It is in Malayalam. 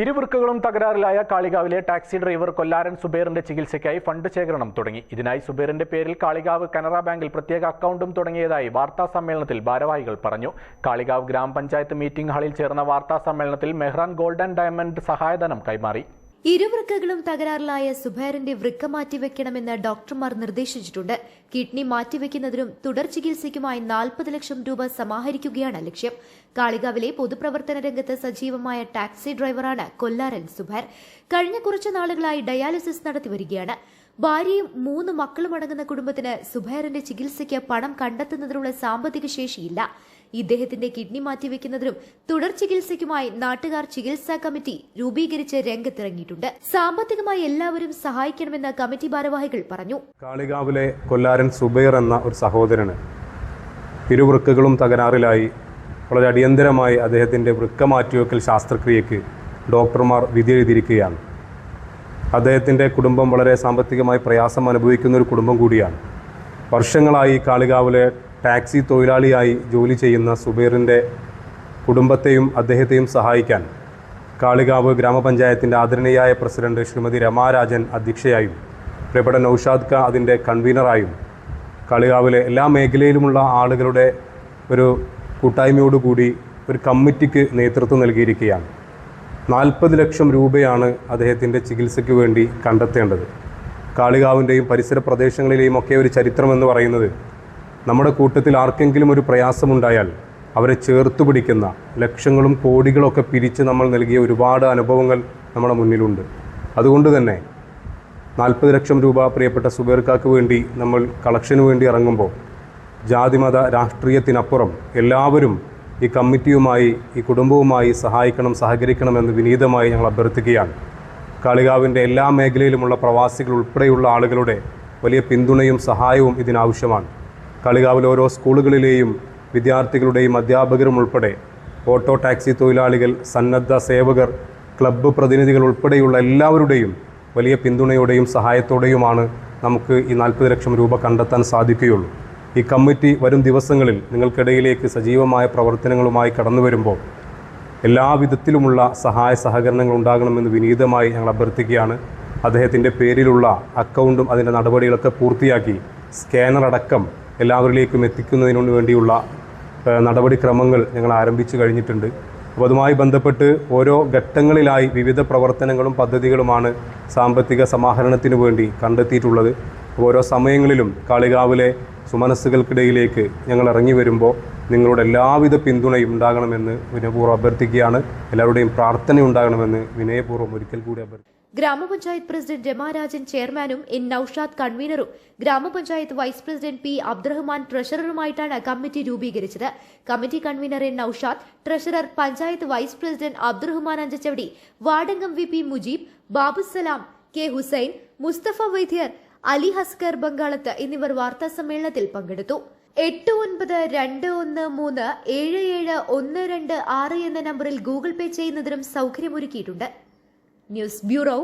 ഇരുവൃക്കകളും തകരാറിലായ കാളികാവിലെ ടാക്സി ഡ്രൈവർ കൊല്ലാരൻ സുബേറിന്റെ ചികിത്സയ്ക്കായി ഫണ്ട് ശേഖരണം തുടങ്ങി. ഇതിനായി സുബേറിന്റെ പേരിൽ കാളികാവ് കനറ ബാങ്കിൽ പ്രത്യേക അക്കൗണ്ടും തുടങ്ങിയതായി വാർത്താ സമ്മേളനത്തിൽ ഭാരവാഹികൾ പറഞ്ഞു. കാളികാവ് ഗ്രാമപഞ്ചായത്ത് മീറ്റിംഗ് ഹാളിൽ ചേർന്ന വാർത്താ സമ്മേളനത്തിൽ മെഹ്റാൻ ഗോൾഡൻ ഡയമണ്ട് സഹായധനം കൈമാറി. ഇരുവൃക്കകളും തകരാറിലായ സുബൈറിന്റെ വൃക്ക മാറ്റിവെക്കണമെന്ന് ഡോക്ടർമാർ നിർദ്ദേശിച്ചിട്ടുണ്ട്. കിഡ്നി മാറ്റിവെക്കുന്നതിനും തുടർ ചികിത്സയ്ക്കുമായി നാൽപ്പത് ലക്ഷം രൂപ സമാഹരിക്കുകയാണ് ലക്ഷ്യം. കാളികാവിലെ പൊതുപ്രവർത്തന രംഗത്ത് സജീവമായ ടാക്സി ഡ്രൈവറാണ് കൊല്ലാരൻ സുബൈർ. കഴിഞ്ഞ കുറച്ചു നാളുകളായി ഡയാലിസിസ് നടത്തിവരികയാണ് ഭാര്യയും മൂന്ന് മക്കളും അടങ്ങുന്ന കുടുംബത്തിന് സുബൈറിന്റെ ചികിത്സയ്ക്ക് പണം കണ്ടെത്തുന്നതിനുള്ള സാമ്പത്തിക ശേഷിയില്ല. ഇദ്ദേഹത്തിന്റെ കിഡ്നി മാറ്റിവെക്കുന്നതിനും തുടർ ചികിത്സയ്ക്കുമായി നാട്ടുകാർ ചികിത്സാ കമ്മിറ്റി രൂപീകരിച്ച് രംഗത്തിറങ്ങിയിട്ടുണ്ട്. സാമ്പത്തികമായി എല്ലാവരും സഹായിക്കണമെന്ന് കമ്മിറ്റി ഭാരവാഹികൾ പറഞ്ഞു. കാളികാവിലെ കൊല്ലാരൻ സുബൈർ എന്ന ഒരു സഹോദരന് ഇരുവൃക്കുകളും തകരാറിലായി. വളരെ അടിയന്തരമായി അദ്ദേഹത്തിന്റെ വൃക്ക മാറ്റിവെക്കൽ ശാസ്ത്രക്രിയയ്ക്ക് ഡോക്ടർമാർ വിധിയെഴുതിയിരിക്കുകയാണ്. അദ്ദേഹത്തിന്റെ കുടുംബം വളരെ സാമ്പത്തികമായി പ്രയാസം അനുഭവിക്കുന്ന ഒരു കുടുംബം കൂടിയാണ്. വർഷങ്ങളായി കാളികാവിലെ ടാക്സി തൊഴിലാളിയായി ജോലി ചെയ്യുന്ന സുബീറിന്റെ കുടുംബത്തെയും അദ്ദേഹത്തെയും സഹായിക്കാൻ കാളികാവ് ഗ്രാമപഞ്ചായത്തിന്റെ ആദരണീയായ പ്രസിഡന്റ് ശ്രീമതി രമാരാജൻ അധ്യക്ഷയായും പ്രിയപ്പെട്ട നൌഷാദ് ഖാ അതിന്റെ കൺവീനറായും കാളികാവിലെ എല്ലാ മേഖലയിലുമുള്ള ആളുകളുടെ ഒരു കൂട്ടായ്മയോടുകൂടി ഒരു കമ്മിറ്റിക്ക് നേതൃത്വം നൽകിയിരിക്കുകയാണ്. നാൽപ്പത് ലക്ഷം രൂപയാണ് അദ്ദേഹത്തിന്റെ ചികിത്സയ്ക്ക് വേണ്ടി കണ്ടെത്തേണ്ടത്. കാളികാവിന്റെയും പരിസര പ്രദേശങ്ങളിലെയും ഒക്കെ ഒരു ചരിത്രമെന്ന് പറയുന്നത് നമ്മുടെ കൂട്ടത്തിൽ ആർക്കെങ്കിലും ഒരു പ്രയാസമുണ്ടായാൽ അവരെ ചേർത്ത് പിടിക്കുന്ന ലക്ഷങ്ങളും കോടികളൊക്കെ പിരിച്ച് നമ്മൾ നൽകിയ ഒരുപാട് അനുഭവങ്ങൾ നമ്മുടെ മുന്നിലുണ്ട്. അതുകൊണ്ട് തന്നെ നാൽപ്പത് ലക്ഷം രൂപ പ്രിയപ്പെട്ട സുബേർക്കാക്ക് വേണ്ടി നമ്മൾ കളക്ഷന് വേണ്ടി ഇറങ്ങുമ്പോൾ ജാതിമത രാഷ്ട്രീയത്തിനപ്പുറം എല്ലാവരും ഈ കമ്മിറ്റിയുമായി ഈ കുടുംബവുമായി സഹായിക്കണം സഹകരിക്കണമെന്ന് വിനീതമായി ഞങ്ങൾ അഭ്യർത്ഥിക്കുകയാണ്. കാളികാവിന്റെ എല്ലാ മേഖലയിലുമുള്ള പ്രവാസികൾ ഉൾപ്പെടെയുള്ള ആളുകളുടെ വലിയ പിന്തുണയും സഹായവും ഇതിനാവശ്യമാണ്. കാളികാവിലെ ഓരോ സ്കൂളുകളിലെയും വിദ്യാർത്ഥികളുടെയും അധ്യാപകരും ഉൾപ്പെടെ ഓട്ടോ ടാക്സി തൊഴിലാളികൾ സന്നദ്ധ സേവകർ ക്ലബ്ബ് പ്രതിനിധികൾ ഉൾപ്പെടെയുള്ള എല്ലാവരുടെയും വലിയ പിന്തുണയോടെയും സഹായത്തോടെയുമാണ് നമുക്ക് ഈ നാൽപ്പത് ലക്ഷം രൂപ കണ്ടെത്താൻ സാധിക്കുകയുള്ളൂ. ഈ കമ്മിറ്റി വരും ദിവസങ്ങളിൽ നിങ്ങൾക്കിടയിലേക്ക് സജീവമായ പ്രവർത്തനങ്ങളുമായി കടന്നു വരുമ്പോൾ എല്ലാവിധത്തിലുമുള്ള സഹായ സഹകരണങ്ങൾ ഉണ്ടാകണമെന്ന് വിനീതമായി ഞങ്ങൾ അഭ്യർത്ഥിക്കുകയാണ്. അദ്ദേഹത്തിന്റെ പേരിലുള്ള അക്കൗണ്ടും അതിന്റെ നടപടികളൊക്കെ പൂർത്തിയാക്കി സ്കാനർ അടക്കം എല്ലാവരിലേക്കും എത്തിക്കുന്നതിനു വേണ്ടിയുള്ള നടപടിക്രമങ്ങൾ ഞങ്ങൾ ആരംഭിച്ചു കഴിഞ്ഞിട്ടുണ്ട്. അപ്പോൾ അതുമായി ബന്ധപ്പെട്ട് ഓരോ ഘട്ടങ്ങളിലായി വിവിധ പ്രവർത്തനങ്ങളും പദ്ധതികളുമാണ് സാമ്പത്തിക സമാഹരണത്തിന് വേണ്ടി കണ്ടെത്തിയിട്ടുള്ളത്. ഓരോ സമയങ്ങളിലും കാളികാവിലെ സുമനസ്സുകൾക്കിടയിലേക്ക് ഞങ്ങൾ ഇറങ്ങി വരുമ്പോൾ നിങ്ങളുടെ എല്ലാവിധ പിന്തുണയും ഉണ്ടാകണമെന്ന് വിനയപൂർവം അഭ്യർത്ഥിക്കുകയാണ്. എല്ലാവരുടെയും പ്രാർത്ഥന ഉണ്ടാകണമെന്ന് വിനയപൂർവം ഒരിക്കൽ കൂടി അഭ്യർത്ഥിക്കുന്നു. ഗ്രാമപഞ്ചായത്ത് പ്രസിഡന്റ് രമാരാജൻ ചെയർമാനും എൻ നൌഷാദ് കൺവീനറും ഗ്രാമപഞ്ചായത്ത് വൈസ് പ്രസിഡന്റ് പി അബ്ദുറഹ്മാൻ ട്രഷററുമായിട്ടാണ് കമ്മിറ്റി രൂപീകരിച്ചത്. Committee convener N Noushad treasurer panchayat vice president Abdurahman Anchachavadi വാർഡംഗം V P Mujeeb Babusalam K Hussain Musthafa Vaidyar Ali Haskar Bangalath എന്നിവർ വാർത്താ സമ്മേളനത്തിൽ പങ്കെടുത്തു. എട്ട് ഒൻപത് രണ്ട് ഒന്ന് മൂന്ന് ഏഴ് ഏഴ് ഒന്ന് രണ്ട് ആറ് എന്ന നമ്പറിൽ ഗൂഗിൾ പേ ചെയ്യുന്നതിനും സൗകര്യമൊരുക്കിയിട്ടുണ്ട്. News bureau